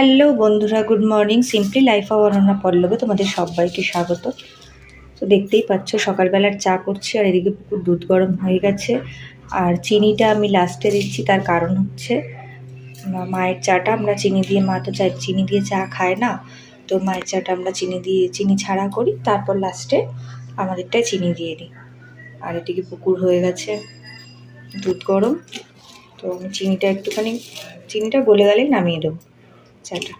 Hello বন্ধুরা, good morning. Simply life Ananya পল্লবে তোমাদের সবাইকে স্বাগত। তো দেখতেই পাচ্ছ, সকালবেলার চা করছি আর এদিকে পুকুর দুধ গরম হয়ে গেছে। আর চিনিটা আমি লাস্টে দিচ্ছি, তার কারণ হচ্ছে মায়ের চাটা আমরা চিনি দিয়ে, মা তো চা চিনি দিয়ে চা খায় না। তো মায়ের চাটা আমরা চিনি দিয়ে চিনি ছাড়া করি, তারপর লাস্টে আমাদেরটাই চিনি দিয়ে দিই। আর এদিকে পুকুর হয়ে গেছে, দুধ গরম। তো আমি চিনিটা একটুখানি চিনিটা গলে গেলেই নামিয়ে দেবো। চাটা।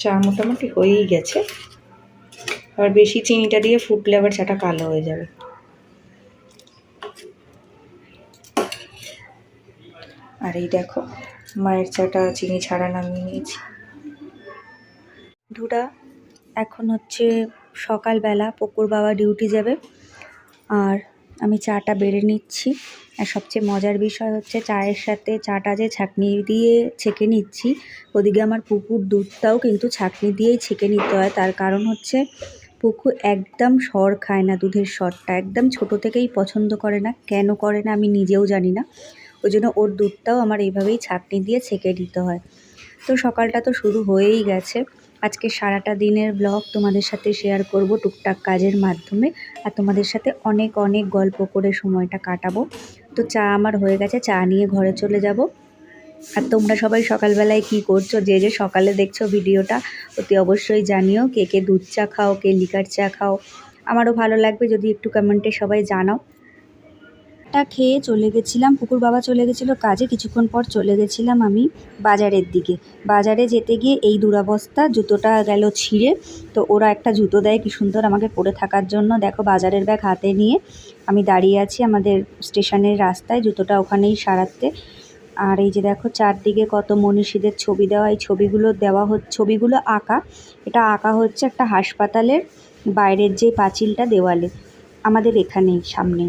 চা মোটামুটি হয়েই গেছে। আবার বেশি চিনিটা দিয়ে ফুটলে আবার চাটা কালো হয়ে যাবে। আর এই দেখো, মায়ের চাটা চিনি ছাড়া নামিয়ে নিয়েছি। ধুরা এখন হচ্ছে সকালবেলা, পুকুর বাবা ডিউটি যাবে। আর আমি চাটা বেড়ে নিচ্ছি। আর সবচেয়ে মজার বিষয় হচ্ছে চায়ের সাথে চাটা যে ছাঁকনি দিয়ে ছেঁকে নিচ্ছি, ওদিকে আমার পুকুর দুধটাও কিন্তু ছাঁকনি দিয়েই ছেঁকে নিতে হয়। তার কারণ হচ্ছে পুকুর একদম সর খায় না দুধের সরটা, একদম ছোট থেকেই পছন্দ করে না, কেন করে না আমি নিজেও জানি না। ওই জন্য ওর দুধটাও আমার এইভাবেই ছাঁকনি দিয়ে ছেঁকে নিতে হয়। তো সকালটা তো শুরু হয়েই গেছে। আজকে সারাটা দিনের ব্লগ তোমাদের সাথে শেয়ার করব টুকটাক কাজের মাধ্যমে আর তোমাদের সাথে অনেক অনেক গল্প করে সময়টা কাটাবো। তো চা আমার হয়ে গেছে, চা নিয়ে ঘরে চলে যাব। আর তোমরা সবাই সকালবেলায় কি করছ? যে যে সকালে দেখছ ভিডিওটা, অতি অবশ্যই জানিও কে কে দুধ চা খাও, কে লিকার চা খাও। আমারও ভালো লাগবে, যদি একটু কমেন্টে সবাই জানাও। টা খেয়ে চলে গেছিলাম, পুকুর বাবা চলে গেছিল কাজে, কিছুক্ষণ পর চলে গেছিলাম আমি বাজারের দিকে। বাজারে যেতে গিয়ে এই দুরাবস্থা, জুতোটা গেল ছিঁড়ে, তো ওরা একটা জুতো দেয় কি সুন্দর আমাকে পরে থাকার জন্য। দেখো বাজারের ব্যাগ হাতে নিয়ে আমি দাঁড়িয়ে আছি আমাদের স্টেশনের রাস্তায়, জুতোটা ওখানেই সারাতে। আর এই যে দেখো চারদিকে কত মনীষীদের ছবি দেওয়া, এই ছবিগুলো দেওয়া হচ্ছে ছবিগুলো আঁকা। এটা আঁকা হচ্ছে একটা হাসপাতালের বাইরের যে পাঁচিলটা দেওয়ালে, আমাদের এখানেই সামনে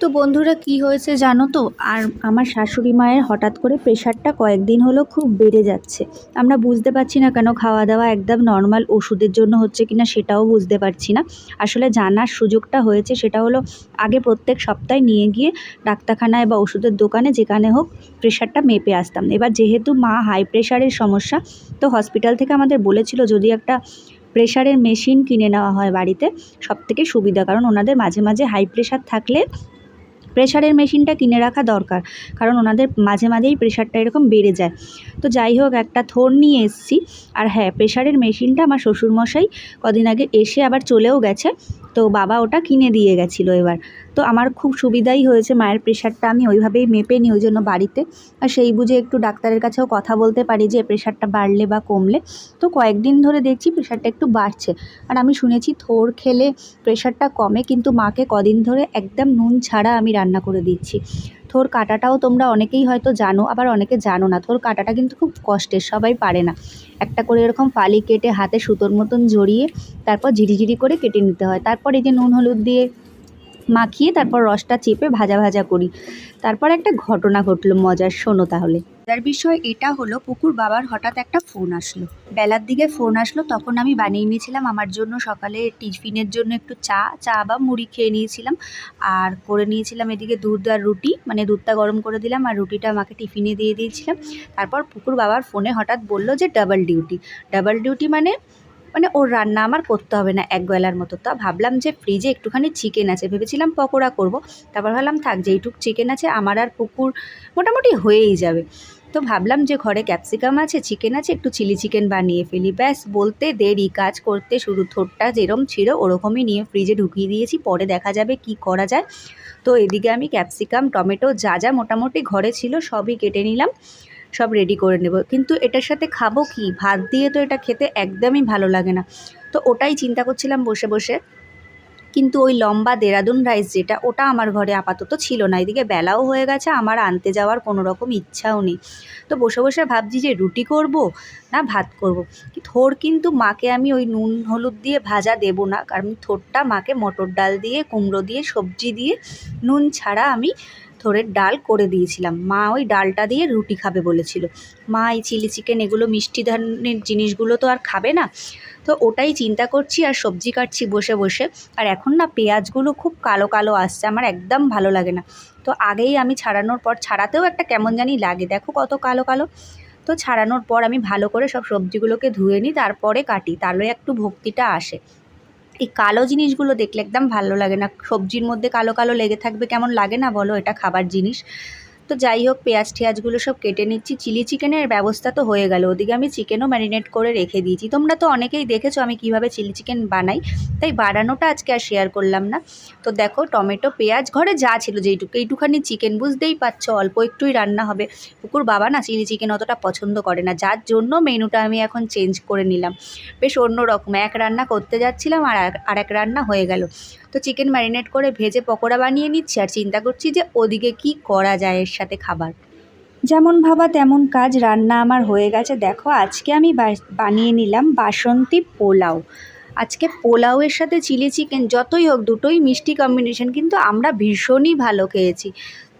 তো বন্ধুরা কি হয়েছে জানো তো? আর আমার শাশুড়ি মায়ের হঠাৎ করে প্রেশারটা কয়েকদিন হলো খুব বেড়ে যাচ্ছে। আমরা বুঝতে পারছি না কেন খাওয়া দাওয়া একদম নর্মাল ওষুধের জন্য হচ্ছে কিনা সেটাও বুঝতে পারছি না। আসলে জানার সুযোগটা হয়েছে সেটা হলো আগে প্রত্যেক সপ্তাহে নিয়ে গিয়ে ডাক্তারখানায় বা ওষুধের দোকানে যেখানে হোক প্রেশারটা মেপে আসতাম। এবার যেহেতু মা হাই প্রেশারের সমস্যা, তো হসপিটাল থেকে আমাদের বলেছিল যদি একটা প্রেশারের মেশিন কিনে নেওয়া হয় বাড়িতে সব থেকে সুবিধা। কারণ ওনাদের মাঝে মাঝে হাই প্রেশার থাকলে প্রেশারের মেশিনটা কিনে রাখা দরকার, কারণ ওনাদের মাঝে মাঝেই প্রেশারটা এরকম বেড়ে যায়। তো যাই হোক, একটা থোর নিয়ে এসছি। আর হ্যাঁ প্রেশারের মেশিনটা আমার শ্বশুরমশাই কদিন আগে এসে আবার চলেও গেছে। তো বাবা ওটা কিনে দিয়ে গেছিল এবার। তো আমার খুব সুবিধাই হয়েছে মায়ের প্রেশারটা আমি ওইভাবেই মেপে নিই ওই জন্য বাড়িতে। আর সেই বুঝে একটু ডাক্তারের কাছেও কথা বলতে পারি যে প্রেশারটা বাড়লে বা কমলে। তো কয়েকদিন ধরে দেখছি প্রেশারটা একটু বাড়ছে। আর আমি শুনেছি থোর খেলে প্রেশারটা কমে, কিন্তু মাকে কদিন ধরে একদম নুন ছাড়া আমি রান্না করে দিচ্ছি। থোর কাটাটাও তোমরা অনেকেই হয়তো জানো, আবার অনেকে জানো না। থোর কাটাটা কিন্তু খুব কষ্টের, সবাই পারে না। একটা করে এরকম ফালি কেটে হাতে সুতোর মতন জড়িয়ে, তারপর ঝিরিঝিরি করে কেটে নিতে হয়। তারপর এই যে নুন হলুদ দিয়ে মাখিয়ে তারপর রসটা চেপে ভাজা ভাজা করি। তারপর একটা ঘটনা ঘটলো মজার, শোনো তাহলে। মজার বিষয় এটা হলো, পুকুর বাবার হঠাৎ একটা ফোন আসলো। বেলার দিকে ফোন আসলো, তখন আমি বানিয়ে নিয়েছিলাম আমার জন্য সকালে টিফিনের জন্য একটু চা চা বা মুড়ি খেয়ে নিয়েছিলাম। আর করে নিয়েছিলাম এদিকে দুধ আর রুটি মানে দুধটা গরম করে দিলাম আর রুটিটা আমাকে টিফিনে দিয়ে দিয়েছিলাম। তারপর পুকুর বাবার ফোনে হঠাৎ বলল যে ডাবল ডিউটি ডাবল ডিউটি মানে মানে ওর রান্না আমার করতে হবে না এক বেলার মতো। তা ভাবলাম যে ফ্রিজে একটুখানি চিকেন আছে, ভেবেছিলাম পকোড়া করব। তারপর ভাবলাম থাক যে যেইটুক চিকেন আছে, আমার আর পুকুর মোটামুটি হয়েই যাবে। তো ভাবলাম যে ঘরে ক্যাপসিকাম আছে চিকেন আছে, একটু চিলি চিকেন বানিয়ে ফেলি। ব্যাস, বলতে দেরি, কাজ করতে শুরু থোরটা যেরম ছিল ওরকমই নিয়ে ফ্রিজে ঢুকিয়ে দিয়েছি। পরে দেখা যাবে কি করা যায়। তো এদিকে আমি ক্যাপসিকাম টমেটো যা যা মোটামুটি ঘরে ছিল সবই কেটে নিলাম। সব রেডি করে নেব। কিন্তু এটার সাথে খাব কি? ভাত দিয়ে তো এটা খেতে একদমই ভালো লাগে না। তো ওটাই চিন্তা করছিলাম বসে বসে। কিন্তু ওই লম্বা দেরাদুন রাইস যেটা, ওটা আমার ঘরে আপাতত ছিল না। এদিকে বেলাও হয়ে গেছে, আমার আনতে যাওয়ার কোনো রকম ইচ্ছাও নেই। তো বসে বসে ভাবছি যে রুটি করব না ভাত করব? থোর কিন্তু মাকে আমি ওই নুন, হলুদ দিয়ে ভাজা দেবো না। কারণ থোরটা মাকে মটর ডাল দিয়ে, কুমড়ো দিয়ে, সবজি দিয়ে, নুন ছাড়া আমি থোড়ের ডাল করে দিয়েছিলাম। মা ওই ডালটা দিয়ে রুটি খাবে বলেছিল। মা, এই চিলি চিকেন এগুলো মিষ্টি ধরনের জিনিসগুলো তো আর খাবে না। তো ওটাই চিন্তা করছি আর সবজি কাটছি বসে বসে। আর এখন না পেঁয়াজগুলো খুব কালো কালো আসছে, আমার একদম ভালো লাগে না। তো আগেই আমি ছাড়ানোর পর, ছাড়াতেও একটা কেমন জানি লাগে। দেখো কত কালো কালো। তো ছাড়ানোর পর আমি ভালো করে সব সবজিগুলোকে ধুয়ে নিই, তারপরে কাটি। তাহলে একটু ভক্তিটা আসে। এই কালো জিনিসগুলো দেখলে একদম ভালো লাগে না। সবজির মধ্যে কালো কালো লেগে থাকবে, কেমন লাগে না বলো? এটা খাবার জিনিস। তো যাই হোক, পেঁয়াজ টেয়াজগুলো সব কেটে নিচ্ছি। চিলি চিকেনের ব্যবস্থা তো হয়ে গেল। ওদিকে আমি চিকেনও ম্যারিনেট করে রেখে দিয়েছি। তোমরা তো অনেকেই দেখেছ আমি কীভাবে চিলি চিকেন বানাই। তাই বানানোটা আজকে আর শেয়ার করলাম না। তো দেখো, টমেটো, পেঁয়াজ, ঘরে যা ছিল যেইটুকু, এইটুখানি চিকেন বুঝতেই পারছ, অল্প একটুই রান্না হবে। পুকুর বাবা না চিলি চিকেন অতটা পছন্দ করে না। যার জন্য মেনুটা আমি এখন চেঞ্জ করে নিলাম। বেশ অন্য রকম এক রান্না করতে যাচ্ছিলাম আর আর এক রান্না হয়ে গেল। তো চিকেন ম্যারিনেট করে ভেজে পকোড়া বানিয়ে নিচ্ছি আর চিন্তা করছি যে ওদিকে কি করা যায় এর সাথে খাবার। যেমন ভাবা তেমন কাজ, রান্না আমার হয়ে গেছে। দেখো, আজকে আমি বানিয়ে নিলাম বাসন্তী পোলাও। আজকে পোলাওয়ের সাথে চিলি চিকেন, যতই হোক দুটোই মিষ্টি কম্বিনেশন কিন্তু আমরা ভীষণই ভালো খেয়েছি।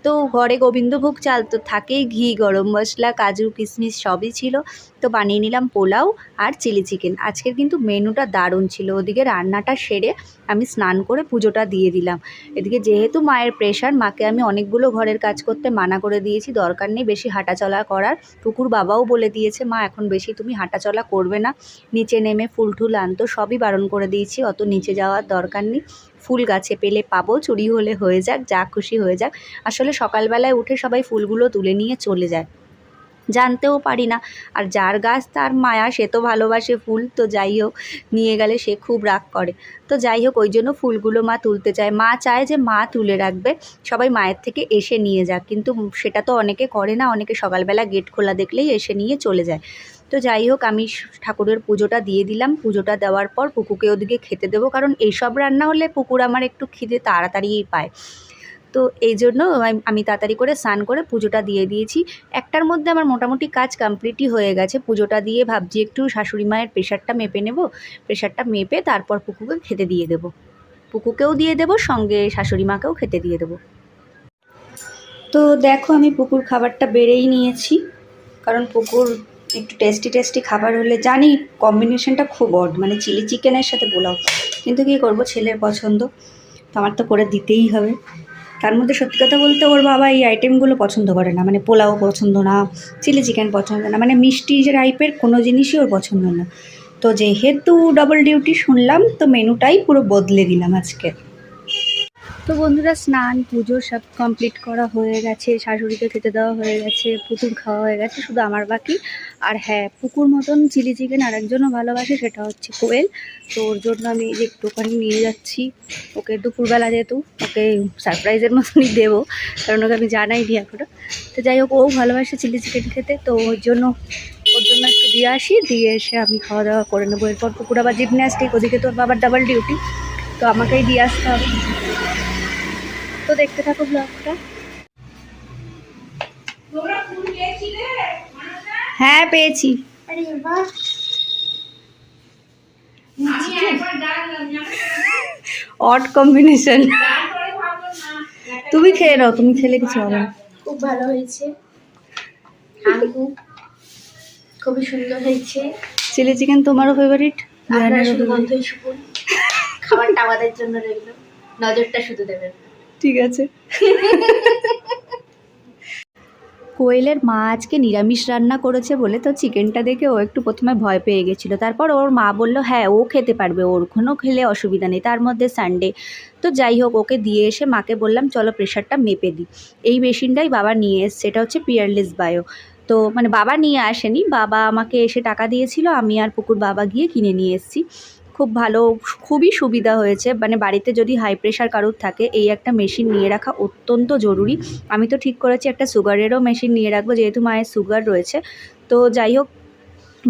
তো ঘরে গোবিন্দভোগ চাল তো থাকেই, ঘি, গরম মশলা, কাজু, কিশমিশ সবই ছিল। তো বানিয়ে নিলাম পোলাও আর চিলি চিকেন। আজকের কিন্তু মেনুটা দারুণ ছিল। ওদিকে রান্নাটা সেরে আমি স্নান করে পুজোটা দিয়ে দিলাম। এদিকে যেহেতু মায়ের প্রেশার মাকে আমি অনেকগুলো ঘরের কাজ করতে মানা করে দিয়েছি। দরকার নেই বেশি হাঁটাচলা করার। পুকুর বাবাও বলে দিয়েছে, মা, এখন বেশি তুমি হাঁটাচলা করবে না। নিচে নেমে ফুল টুল আনতো, সবই বারণ করে দিয়েছি। অত নিচে যাওয়ার দরকার নেই। ফুল গাছে পেলে পাবো, চুরি হলে হয়ে যাক, যা খুশি হয়ে যাক। আসলে সকালবেলায় উঠে সবাই ফুলগুলো তুলে নিয়ে চলে যায়। জানতেও পারি না। আর যার গাছ তার মায়া, সে তো ভালোবাসে ফুল। তো যাই হোক, নিয়ে গেলে সে খুব রাগ করে। তো যাই হোক, ওই জন্য ফুলগুলো মা তুলতে চায়। মা চায় যে মা তুলে রাখবে, সবাই মায়ের থেকে এসে নিয়ে যাক। কিন্তু সেটা তো অনেকে করে না, অনেকে সকালবেলা গেট খোলা দেখলেই এসে নিয়ে চলে যায়। তো যাই হোক, আমি ঠাকুরের পুজোটা দিয়ে দিলাম। পুজোটা দেওয়ার পর পুকুকে ওদিকে খেতে দেবো। কারণ এইসব রান্না হলে পুকুর আমার একটু খিদে তাড়াতাড়িই পায়। তো এই জন্য আমি- তাড়াতাড়ি করে স্নান করে পুজোটা দিয়ে দিয়েছি। একটার মধ্যে আমার মোটামুটি কাজ কমপ্লিটই হয়ে গেছে। পুজোটা দিয়ে ভাবছি একটু শাশুড়ি মায়ের প্রেশারটা মেপে নেব। প্রেশারটা মেপে তারপর পুকুকে খেতে দিয়ে দেবো। পুকুকেও দিয়ে দেবো, সঙ্গে শাশুড়ি মাকেও খেতে দিয়ে দেবো। তো দেখো আমি পুকুর খাবারটা বেড়েই নিয়েছি। কারণ পুকুর একটু টেস্টি টেস্টি খাবার হলে জানি কম্বিনেশনটা খুব অড মানে চিলি চিকেনের সাথে পোলাও। কিন্তু কী করব, ছেলের পছন্দ। তো আমার তো করে দিতেই হবে। তার মধ্যে সত্যি কথা বলতে ওর বাবা এই আইটেমগুলো পছন্দ করে না। মানে পোলাও পছন্দ না চিলি চিকেন পছন্দ না। মানে মিষ্টি যে টাইপের কোনো জিনিসই ওর পছন্দ না। তো যেহেতু ডবল ডিউটি শুনলাম, তো মেনুটাই পুরো বদলে দিলাম আজকে। তো বন্ধুরা স্নান, পুজো সব কমপ্লিট করা হয়ে গেছে, শাশুড়িকে খেতে দেওয়া হয়ে গেছে, পুতুল খাওয়া হয়ে গেছে, শুধু আমার বাকি। আর হ্যাঁ পুকুর মতন চিলি চিকেন আর একজনও ভালোবাসে, সেটা হচ্ছে কোয়েল। তো ওর জন্য আমি যে একটুখানি নিয়ে যাচ্ছি। ওকে দুপুরবেলা যেহেতু, ওকে সারপ্রাইজের মতনই দেবো, কারণ ওকে আমি জানাইনি এখনও তো যাই হোক, ও ভালোবাসে চিলি চিকেন খেতে, তো ওর জন্য ওর জন্য একটু দিয়ে আসি, দিয়ে এসে আমি খাওয়া দাওয়া করে নেব। এরপর পুকুর আবার জিমন্যাস্টিক ওদিকে তোর বাবার ডাবল ডিউটি তো আমাকেই দিয়ে আসতে হবে। তো দেখতে থাকো ব্লগটা। হ্যাঁ পেয়েছি। অড কম্বিনেশন তুমি খেয়ে নাও তুমি খেলে কিছু হবে খুব ভালো হয়েছে। খুবই সুন্দর হয়েছে। চিলি চিকেন তোমারও ফেভারিট খাবারটা আমাদের জন্য রইল। নজরটা শুধু দেবেন। ঠিক আছে। কোয়েলের মা আজকে নিরামিষ রান্না করেছে বলে তো চিকেনটা দেখে ও একটু প্রথমে ভয় পেয়ে গেছিল। তারপর ওর মা বলল হ্যাঁ ও খেতে পারবে, ওর কোনো খেলে অসুবিধা নেই, তার মধ্যে সানডে তো যাই হোক, ওকে দিয়ে এসে মাকে বললাম, চলো প্রেশারটা মেপে দিই। এই মেশিনটাই বাবা নিয়ে এসছে, এটা হচ্ছে পিয়ারলেস বায়ো তো মানে বাবা নিয়ে আসেনি, বাবা আমাকে এসে টাকা দিয়েছিল, আমি আর পুকুর বাবা গিয়ে কিনে নিয়ে এসেছি। খুব ভালো, খুবই সুবিধা হয়েছে। মানে বাড়িতে যদি হাই প্রেশার কারুর থাকে, এই একটা মেশিন নিয়ে রাখা অত্যন্ত জরুরি। আমি তো ঠিক করেছি, একটা সুগারেরও মেশিন নিয়ে রাখব, যেহেতু মায়ের সুগার রয়েছে। তো যাই হোক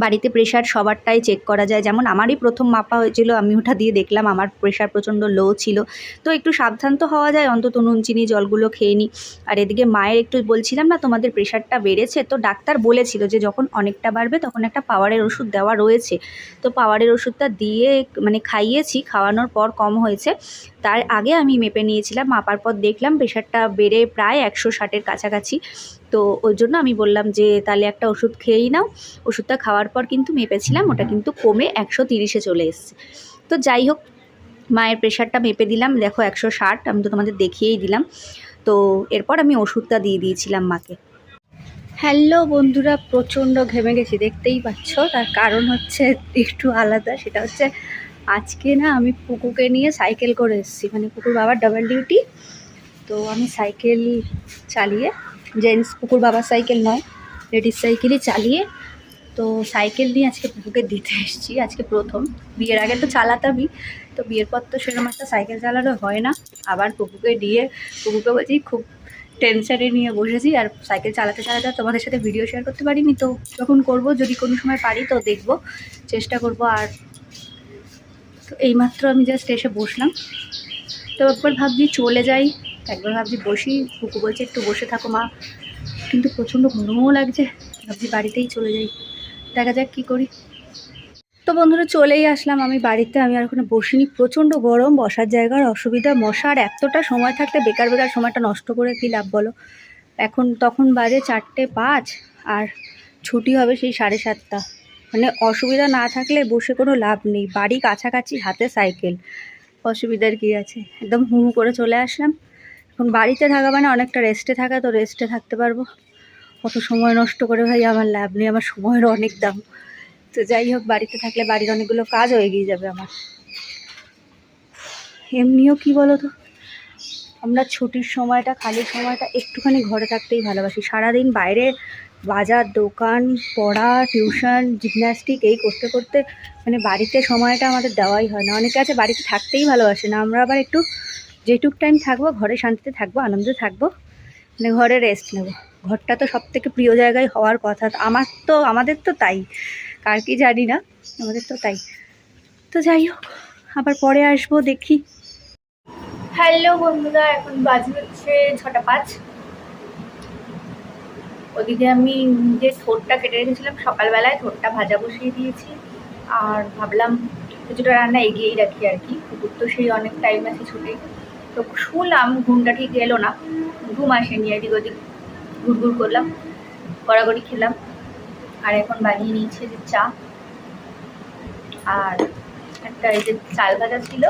বাড়িতে প্রেশার সবারটাই চেক করা যায়। যেমন আমারই প্রথম মাপা হয়েছিল, আমি ওটা দিয়ে দেখলাম, আমার প্রেশার প্রচণ্ড লো ছিল। তো একটু সাবধান তো হওয়া যায়, অন্তত নুন, চিনি, জলগুলো খেয়ে নিই আর এদিকে মায়ের একটু বলছিলাম না, তোমাদের প্রেশারটা বেড়েছে? তো ডাক্তার বলেছিল যে যখন অনেকটা বাড়বে তখন একটা পাওয়ারের ওষুধ দেওয়া রয়েছে। তো পাওয়ারের ওষুধটা দিয়ে মানে খাইয়েছি, খাওয়ানোর পর কম হয়েছে। তার আগে আমি মেপে নিয়েছিলাম, মাপার পর দেখলাম প্রেশারটা বেড়ে প্রায় একশো ষাটের কাছাকাছি। তো ওই জন্য আমি বললাম যে তাহলে একটা ওষুধ খেয়েই নাও। ওষুধটা খাওয়ার পর কিন্তু মেপেছিলাম ওটা কিন্তু কমে একশো তিরিশে চলে এসছে। তো যাই হোক মায়ের প্রেশারটা মেপে দিলাম। দেখো একশো ষাট আমি তো তোমাদের দেখিয়েই দিলাম। তো এরপর আমি ওষুধটা দিয়ে দিয়েছিলাম মাকে। হ্যালো বন্ধুরা প্রচণ্ড ঘেমে গেছি দেখতেই পাচ্ছ? তার কারণ হচ্ছে একটু আলাদা সেটা হচ্ছে আজকে না আমি পুকুকে নিয়ে সাইকেল করে এসেছি। মানে পুকুর বাবার ডাবল ডিউটি তো আমি সাইকেল চালিয়ে জেন্টস পুকুর বাবার সাইকেল নয়, লেডিস সাইকেলই চালিয়ে। তো সাইকেল নিয়ে আজকে পুকুকে দিতে এসেছি, আজকে প্রথম। বিয়ের আগে তো চালাতামই, তো বিয়ের পর তো সেরকম একটা সাইকেল চালানো হয় না। আবার পুকুকে দিয়ে পুকুকে বলছি, খুব টেনশনে নিয়ে বসেছি, আর সাইকেল চালাতে চালাতে তোমাদের সাথে ভিডিও শেয়ার করতে পারিনি। তো যখন করব, যদি কোনো সময় পারি তো দেখব, চেষ্টা করব। আর তো এইমাত্র আমি জাস্ট এসে বসলাম। তো একবার ভাবছি চলে যাই। একবার ভাবছি বসি কুকু বলছে, একটু বসে থাকো মা। কিন্তু প্রচণ্ড গরমও লাগছে, ভাবছি বাড়িতেই চলে যাই। দেখা যাক কী করি। তো বন্ধুরা, চলেই আসলাম আমি বাড়িতে। আমি আর ওখানে বসিনি। প্রচণ্ড গরম, বসার জায়গার অসুবিধা, মশার এতটা সময় থাকলে বেকার বেকার সময়টা নষ্ট করে কী লাভ বলো? এখন তখন বাজে চারটে পাঁচ আর ছুটি হবে সেই সাড়ে সাতটা। মানে অসুবিধা না থাকলে বসে কোনো লাভ নেই। বাড়ি কাছাকাছি, হাতে সাইকেল। অসুবিধার কী আছে? একদম হু করে চলে আসলাম। এখন বাড়িতে থাকা মানে অনেকটা রেস্টে থাকা, তো রেস্টে থাকতে পারব। অত সময় নষ্ট করে ভাই আমার লাভ নেই আমার সময়ের অনেক দাম। তো যাই হোক, বাড়িতে থাকলে বাড়ির অনেকগুলো কাজও এগিয়ে যাবে আমার। এমনিও কি বলো তো আমরা ছুটির সময়টা, খালি সময়টা একটুখানি ঘরে থাকতেই ভালোবাসি। সারাদিন বাইরে বাজার, দোকান, পড়া টিউশন জিমন্যাস্টিক এই করতে করতে মানে বাড়িতে সময়টা আমাদের দেওয়াই হয় না। অনেকে আছে বাড়িতে থাকতেই ভালোবাসে না। আমরা আবার একটু যেটুক টাইম থাকব, ঘরে শান্তিতে থাকব, আনন্দে থাকব মানে ঘরে রেস্ট নেব। ঘরটা তো সব থেকে প্রিয় জায়গায় হওয়ার কথা। আমার তো, আমাদের তো তাই। কার কি জানি না, আমাদের তো তাই। তো যাই হোক, আবার পরে আসব, দেখি। হ্যালো বন্ধুরা, এখন বাজে হচ্ছে ছটা পাঁচ। ওদিকে আমি যে থোরটা কেটে রেখেছিলাম সকালবেলায় থোরটা ভাজা বসিয়ে দিয়েছি। আর ভাবলাম, কিছুটা রান্না এগিয়েই রাখি আর কি। কুকুর তো সেই অনেক টাইম আছে ছুটি। তো শুনলাম ঘুমটা ঠিক এলো না। ঘুম আসেনি, এদিক ওদিক ঘুরঘুর করলাম, গড়াগড়ি খেলাম। আর এখন বানিয়ে নিয়েছে যে চা। আর একটা এই যে চাল ভাজা ছিল,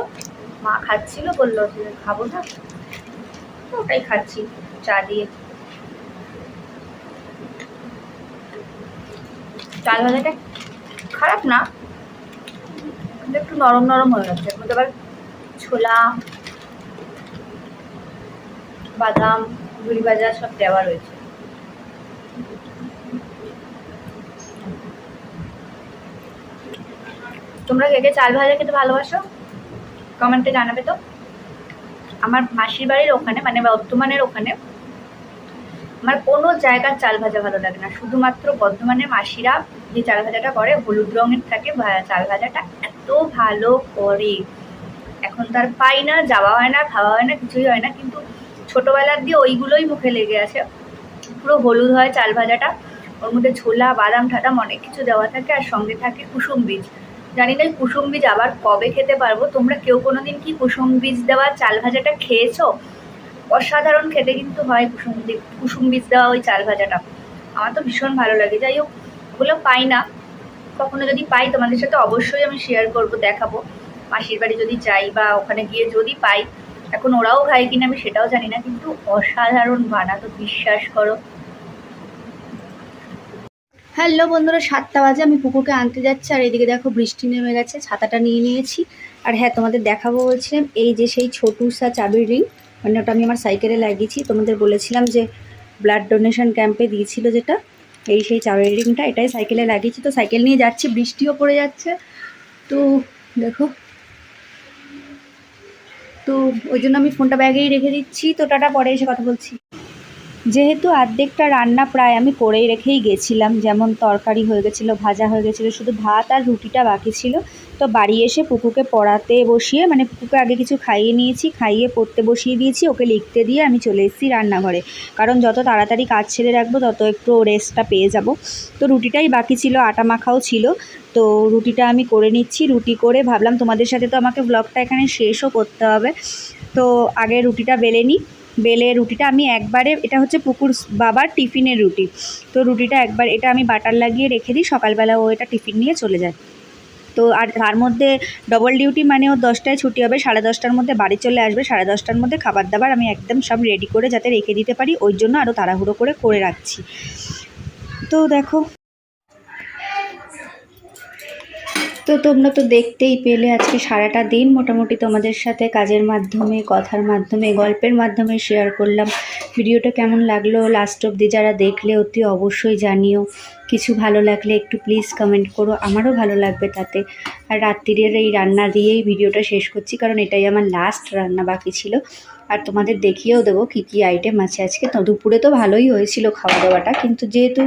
মা খাচ্ছিল, বলল যে খাব না। ওটাই খাচ্ছি, চা দিয়ে। চাল ভাজাটা খারাপ না, কিন্তু একটু নরম নরম হয়ে গেছে। এখন তো আবার ছোলা বাদাম ঝুড়ি ভাজা সব দেওয়া রয়েছে। তোমরা কে কে চাল ভাজা খেতে ভালোবাসো? কমেন্টে জানাবে তো। আমার মাসির বাড়ির ওখানে মানে বর্ধমানের ওখানে, আমার কোনো জায়গার চাল ভাজা ভালো লাগে না। শুধুমাত্র বর্ধমানের মাসিরা যে চাল ভাজাটা করে, হলুদ রঙের থাকে চাল ভাজাটা এত ভালো করে। এখন তার পাই না, যাওয়া হয় না, খাওয়া হয় না, কিছুই হয় না, কিন্তু ছোটোবেলার দিয়ে ওইগুলোই মুখে লেগে আছে। পুরো হলুদ হয় চাল ভাজাটা। ওর মধ্যে ছোলা, বাদাম ঠাদাম অনেক কিছু দেওয়া থাকে আর সঙ্গে থাকে কুসুম বীজ। জানি না কুসুম বীজ আবার কবে খেতে পারব। তোমরা কেউ কোনো দিন কি কুসুম বীজ দেওয়া চাল ভাজাটা খেয়েছো? অসাধারণ খেতে কিন্তু হয় কুসুম কুসুম বীজ দেওয়া ওই চাল ভাজাটা। আমার তো ভীষণ ভালো লাগে। যাই হোক, ওগুলো পাই না। কখনো যদি পাই তোমাদের সাথে অবশ্যই আমি শেয়ার করব, দেখাবো। মাসির বাড়ি যদি যাই বা ওখানে গিয়ে যদি পাই এখন ওরাও খায় কিনা আমি সেটাও জানি না, কিন্তু অসাধারণ বানাতো বিশ্বাস করো। হ্যালো বন্ধুরা, সাতটা বাজে, আমি পুকুরকে আনতে যাচ্ছি, আর এদিকে দেখো বৃষ্টি নেমে গেছে, ছাতাটা নিয়ে নিয়েছি। আর হ্যাঁ তোমাদের দেখাবো বলছিলাম, এই যে সেই ছোটুসা চাবির রিং মানে ওটা আমি আমার সাইকেলে লাগিয়েছি। তোমাদের বলেছিলাম যে ব্লাড ডোনেশন ক্যাম্পে দিয়েছিল যেটা, এই সেই চাবির রিংটা এটাই সাইকেলে লাগিয়েছি। তো সাইকেল নিয়ে যাচ্ছি, বৃষ্টিও পড়ে যাচ্ছে। তো দেখো তো ওই জন্য আমি ফোনটা ব্যাগেই রেখে দিচ্ছি। তো টাটা পরে এসে কথা বলছি। যেহেতু অর্ধেকটা রান্না প্রায় আমি করেই রেখেই গেছিলাম, যেমন তরকারি হয়ে গেছিল, ভাজা হয়ে গেছিল, শুধু ভাত আর রুটিটা বাকি ছিল। তো বাড়ি এসে পুকুকে পড়াতে বসিয়ে মানে পুকুকে আগে কিছু খাইয়ে নিয়েছি, খাইয়ে পড়তে বসিয়ে দিয়েছি, ওকে লিখতে দিয়ে আমি চলে এসেছি রান্নাঘরে। কারণ যত তাড়াতাড়ি কাজ ছেড়ে রাখব, তত একটু রেস্টটা পেয়ে যাব। তো রুটিটাই বাকি ছিল, আটা মাখাও ছিল। তো রুটিটা আমি করে নিচ্ছি, রুটি করে ভাবলাম তোমাদের সাথে তো আমাকে ব্লগটা এখানে শেষও করতে হবে। তো আগে রুটিটা বেলে নিই। বেলে রুটিটা আমি একবারে, এটা হচ্ছে পুকুর বাবার টিফিনের রুটি। তো রুটিটা একবার, এটা আমি বাটার লাগিয়ে রেখে দিই, সকালবেলা ও এটা টিফিন নিয়ে চলে যায়। তো আর তার মধ্যে ডবল ডিউটি মানে ও দশটায় ছুটি হবে, সাড়ে দশটার মধ্যে বাড়ি চলে আসবে, সাড়ে দশটার মধ্যে খাবার দাবার আমি একদম সব রেডি করে যাতে রেখে দিতে পারি, ওই জন্য আরও তাড়াহুড়ো করে করে রাখছি। তো দেখো তো তোমরা তো দেখতেই পেলে আজকে সারাটা দিন মোটামুটি তোমাদের সাথে কাজের মাধ্যমে, কথার মাধ্যমে, গল্পের মাধ্যমে শেয়ার করলাম। ভিডিওটা কেমন লাগল? লাস্ট অবধি যারা দেখলে অতি অবশ্যই জানিও। কিছু ভালো লাগলে একটু প্লিজ কমেন্ট করো, আমারও ভালো লাগবে তাতে। আর রাত্রিরের এই রান্না দিয়েই ভিডিওটা শেষ করছি, কারণ এটাই আমার লাস্ট রান্না বাকি ছিল। আর তোমাদের দেখিয়েও দেবো কী কী আইটেম আছে আজকে। তো দুপুরে তো ভালোই হয়েছিল খাওয়া দাওয়াটা কিন্তু যেহেতু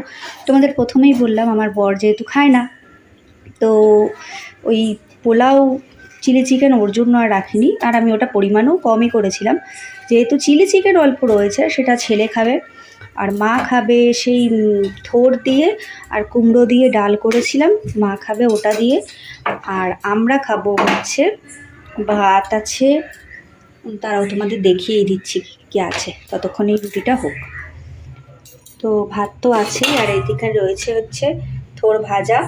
তোমাদের প্রথমেই বললাম, আমার বর যেহেতু খায় না তো ওই পোলাও চিলি চিকেন ওর জন্য আর রাখিনি। আর আমি ওটা পরিমাণও কমই করেছিলাম। যেহেতু চিলি চিকেন অল্প রয়েছে, সেটা ছেলে খাবে। আর মা খাবে সেই থোর দিয়ে আর কুমড়ো দিয়ে ডাল করেছিলাম। মা খাবে ওটা দিয়ে। আর আমরা খাব হচ্ছে ভাত আছে। তারাও তোমাদের দেখিয়েই দিচ্ছি কি আছে। ততক্ষণ এই রুটিটা হোক। তো ভাত তো আছেই, আর এইদিকে রয়েছে হচ্ছে থোর ভাজা।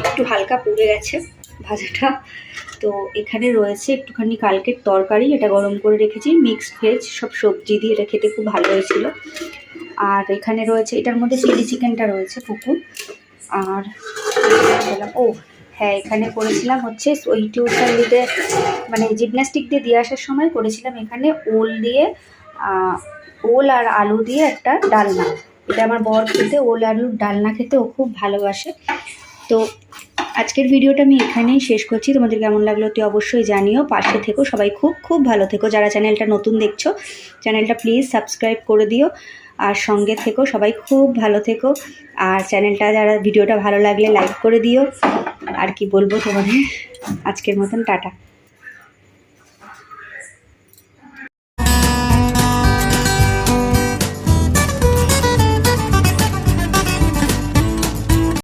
একটু হালকা পুড়ে গেছে ভাজাটা। তো এখানে রয়েছে একটুখানি কালকের তরকারি, এটা গরম করে রেখেছি মিক্সড ভেজ সব সবজি দিয়ে এটা খেতে খুব ভালো হয়েছিল। আর এখানে রয়েছে, এটার মধ্যে চিলি চিকেনটা রয়েছে, পুকুর। আর ও হ্যাঁ এখানে করেছিলাম হচ্ছে ওই টিউশন দিতে মানে জিমন্যাস্টিক দিয়ে দিয়ে আসার সময় করেছিলাম এখানে ওল দিয়ে ওল আর আলু দিয়ে একটা ডালনা। এটা আমার বর খেতে, ওল আলুর ডালনা খেতে ও খুব ভালোবাসে। তো আজকের ভিডিওটা আমি এখানেই শেষ করছি। তোমাদের কেমন লাগল তুই অবশ্যই জানিও। পাশে থেকো, সবাই খুব খুব ভালো থেকো। যারা চ্যানেলটা নতুন দেখছ, চ্যানেলটা প্লিজ সাবস্ক্রাইব করে দিও। আর সঙ্গে থেকো, সবাই খুব ভালো থেকো। আর চ্যানেলটা যারা, ভিডিওটা ভালো লাগলে লাইক করে দিও। আর কি বলব তোমাদের? আজকের মতন, টাটা।